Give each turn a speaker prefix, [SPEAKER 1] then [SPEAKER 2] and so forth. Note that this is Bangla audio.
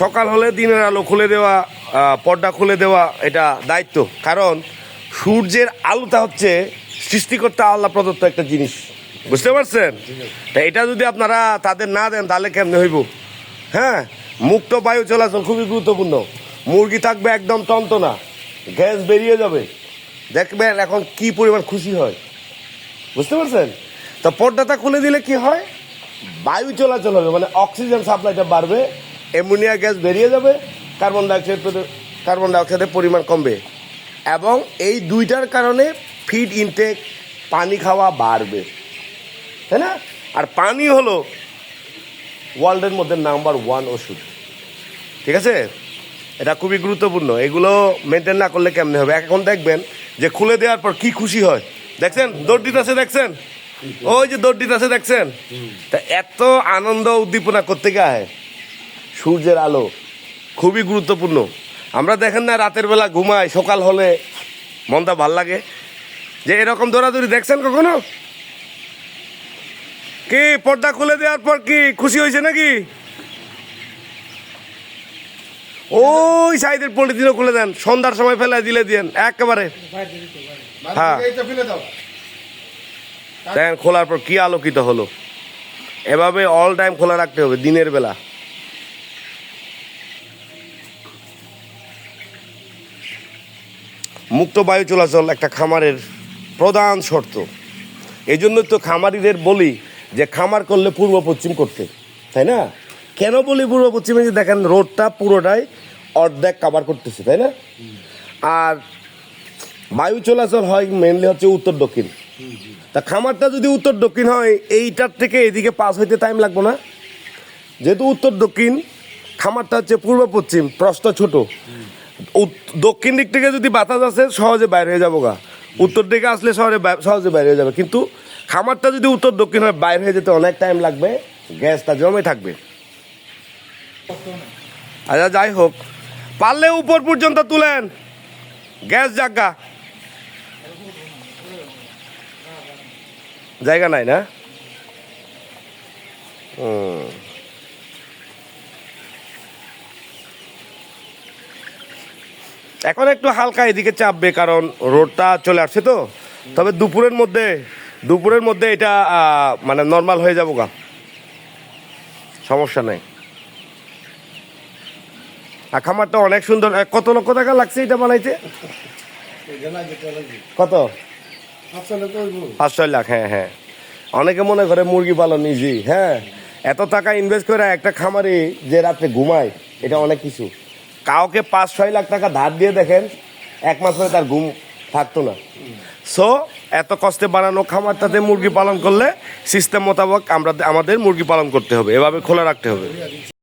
[SPEAKER 1] সকাল হলে দিনের আলো খুলে দেওয়া পর্দা খুলে দেওয়া এটা দায়িত্ব। কারণ সূর্যের আলোটা হচ্ছে সৃষ্টিকর্তা আল্লাহ প্রদত্ত একটা জিনিস। বুঝতে পারছেন? তা এটা যদি আপনারা তাদের না দেন, তাহলে কেমনে হইব? হ্যাঁ মুক্ত বায়ু চলাচল খুবই গুরুত্বপূর্ণ। মুরগি থাকবে একদম টন্তনা গ্যাস বেরিয়ে যাবে। দেখবেন এখন কি পরিমাণ খুশি হয়। বুঝতে পারছেন? তা পর্দাটা খুলে দিলে কি হয়? বায়ু চলাচল হবে মানে অক্সিজেন সাপ্লাইটা বাড়বে অ্যামোনিয়া গ্যাস বেরিয়ে যাবে কার্বন ডাইঅক্সাইড কার্বন ডাইঅক্সাইডের পরিমাণ কমবে। এবং এই দুইটার কারণে ফিড ইনটেক পানি খাওয়া বাড়বে। তাই না? আর পানি হলো ওয়ার্ল্ডের মধ্যে নাম্বার ওয়ান ওষুধ। ঠিক আছে? এটা খুবই গুরুত্বপূর্ণ। এগুলো মেনটেন না করলে কেমনে হবে? এখন দেখবেন যে খুলে দেওয়ার পর কি খুশি হয়। দেখছেন? দৌড় দিতেছে, দেখছেন? ওই যে দৌড় আছে দেখছেন? তা এত আনন্দ উদ্দীপনা করতে গায় সূর্যের আলো খুবই গুরুত্বপূর্ণ। আমরা দেখেন না রাতের বেলা ঘুমাই সকাল হলে মনটা ভালো লাগে। যে এরকম দৌড়াদৌড়ি দেখছেন কখনো? কি পর্দা খুলে দেওয়ার পর কি খুশি হয়েছে নাকি? ওই সাইডের পলিথিনও খুলে দেন সন্ধ্যার সময় ফেলে দিলে দিয়েন একেবারে। হ্যাঁ। দেখেন, খোলার পর কি আলোকিত হলো। এভাবে অল টাইম খোলা রাখতে হবে, দিনের বেলা। মুক্ত বায়ু চলাচল একটা খামারের প্রধান শর্ত। এই জন্য তো খামারিদের বলি যে খামার করলে পূর্ব পশ্চিম করতে, তাই না? কেন বলি পূর্ব পশ্চিমে? যে দেখেন, রোডটা পুরোটাই অর্ধেক কাবার করতেছে, তাই না? আর বায়ু চলাচল হয় মেনলি হচ্ছে উত্তর দক্ষিণ তা খামারটা যদি উত্তর দক্ষিণ হয়, এইটার থেকে এদিকে পাস হইতে টাইম লাগবে না। যেহেতু উত্তর দক্ষিণ, খামারটা হচ্ছে পূর্ব পশ্চিম, প্রস্থ ছোট। দক্ষিণ দিক থেকে যদি বাতাস আসে, সহজে বাইরে হয়ে যাব গা। উত্তর দিকে আসলে শহরে সহজে বাইরে হয়ে যাবে। কিন্তু খামারটা যদি উত্তর দক্ষিণ হয়, বাইরে হয়ে যেতে অনেক টাইম লাগবে, গ্যাসটা জমে থাকবে। আচ্ছা যাই হোক। পারলে উপর পর্যন্ত তুলেন। গ্যাস জাগা। জায়গা নাই না? এখন একটু হালকা এদিকে চাপবে কারণ রোডটা চলে আসছে তো। তবে দুপুরের মধ্যে দুপুরের মধ্যে এটা মানে নর্মাল হয়ে যাব গা। সমস্যা নেই। আর খামারটা অনেক সুন্দর কত লক্ষ টাকা লাগছে এটা বানাইতে? কত? পাঁচ ছয় লাখ হ্যাঁ হ্যাঁ। অনেকে মনে করে মুরগি পালন ইজি হ্যাঁ। এত টাকা ইনভেস্ট করে একটা খামারে যে রাত্রে ঘুমায়, এটা অনেক কিছু। কাউকে পাঁচ ছয় লাখ টাকা ধার দিয়ে দেখেন, এক মাস পরে তার ঘুম থাকতো না। সো এত কষ্টে বানানো খামারটাতে মুরগি পালন করলে সিস্টেম মোতাবেক আমরা আমাদের মুরগি পালন করতে হবে, এভাবে খোলা রাখতে হবে।